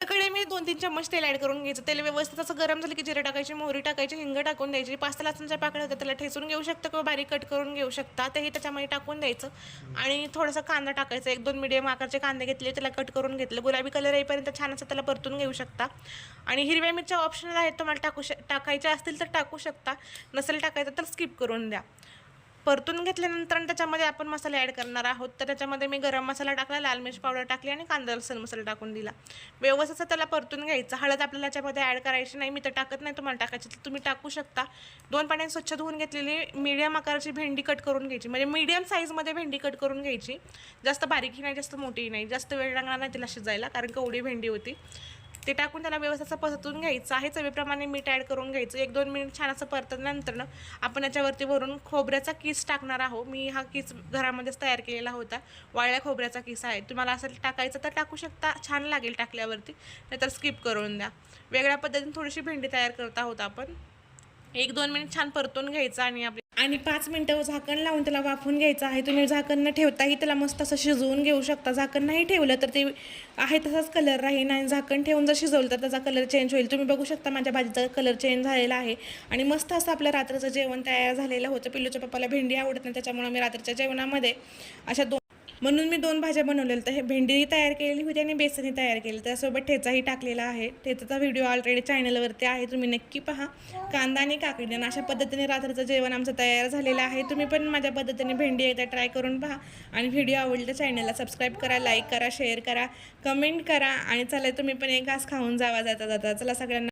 त्याकडे मी दोन तीन चम्मच तेल ॲड करून घ्यायचं. तेल व्यवस्थित असं गरम झालं की जिरे टाकायची मोहरी टाकायची हिंग टाकून द्यायची. पाच लसणच्या पाकळ्या होत्या त्याला ठेचून घेऊ शकता किंवा बारीक कट करून घेऊ शकता. तेही त्याच्यामध्ये टाकून द्यायचं. आणि थोडासा कांदा टाकायचा. एक दोन मिडियम आकारचे कांदे घेतले त्याला कट करून घेतलं. गुलाबी कलर येईपर्यंत छान असं त्याला परतून घेऊ शकता. आणि हिरव्या मिरच्या ऑप्शनल आहेत. तुम्हाला टाकू श टाकायच्या असतील तर टाकू शकता. नसेल टाकायचं तर स्किप करून द्या. परतून घेतल्यानंतर त्याच्यामध्ये आपण मसाले ॲड करणार आहोत. तर त्याच्यामध्ये मी गरम मसाला टाकला लाल मिरची पावडर टाकली आणि कांदा लसूण मसाला टाकून दिला. व्यवस्थित त्याला परतून घ्यायचं. हळद आपल्याला त्याच्यामध्ये ॲड करायची नाही. मी तर टाकत नाही. तुम्हाला टाकायची तर तुम्ही टाकू शकता. दोन पाण्याने स्वच्छ धुवून घेतलेली मीडियम आकाराची भेंडी कट करून घ्यायची. म्हणजे मीडियम साईजमध्ये भेंडी कट करून घ्यायची. जास्त बारीकही नाही जास्त मोठीही नाही. जास्त वेळ लागणार नाही तिला शिजायला कारण कवडी भेंडी होती. ते टाकून त्याला व्यवस्थित असं परतून घ्यायचं आहे. चवीप्रमाणे मीठ ॲड करून घ्यायचं. एक दोन मिनिट छान असं परतल्यानंतर ना आपण याच्यावरती भरून खोबऱ्याचा किस टाकणार आहोत. मी हा किस घरामध्येच तयार केलेला होता. वाळल्या खोबऱ्याचा किस आहे. तुम्हाला असं टाकायचं तर टाकू शकता. छान लागेल टाकल्यावरती. नाहीतर स्किप करून द्या. वेगळ्या पद्धतीने थोडीशी भेंडी तयार करत आहोत आपण. एक दोन मिनिट छान परतून घ्यायचं आणि आपले आणि पाच मिनटं झाकण लावून त्याला वाफून घ्यायचं आहे. तुम्ही झाकण न ठेवताही त्याला मस्त असं शिजवून घेऊ शकता. झाकण नाही ठेवलं तर ते आहे तसाच कलर राहील आणि झाकण ठेवून जर शिजवलं तर त्याचा कलर चेंज होईल. तुम्ही बघू शकता माझ्या भाजीचा कलर चेंज झालेला आहे. आणि मस्त असं आपलं रात्रीचं जेवण तयार झालेलं होतं. पिल्लूच्या पप्पाला भेंडी आवडत नाही त्याच्यामुळे मी रात्रीच्या जेवणामध्ये अशा दोन म्हणून मी दोन भाज्या बनवलेल्या तर हे भेंडी तयार केलेली होती आणि बेसनही तयार केली त्यासोबत ठेचाही टाकलेला आहे. ठेचाचा व्हिडिओ ऑलरेडी चॅनलवरती आहे. तुम्ही नक्की पहा. कांदा आणि काकडी आणि अशा पद्धतीने रात्रीचं जेवण आमचं तयार झालेलं आहे. तुम्ही पण माझ्या पद्धतीने भेंडी एकदा ट्राय करून पहा. आणि व्हिडिओ आवडला तर चॅनलला सबस्क्राईब करा लाईक करा शेअर करा कमेंट करा. आणि चला तुम्ही पण एक घास खाऊन जावा. जाता जाता चला सगळ्यांना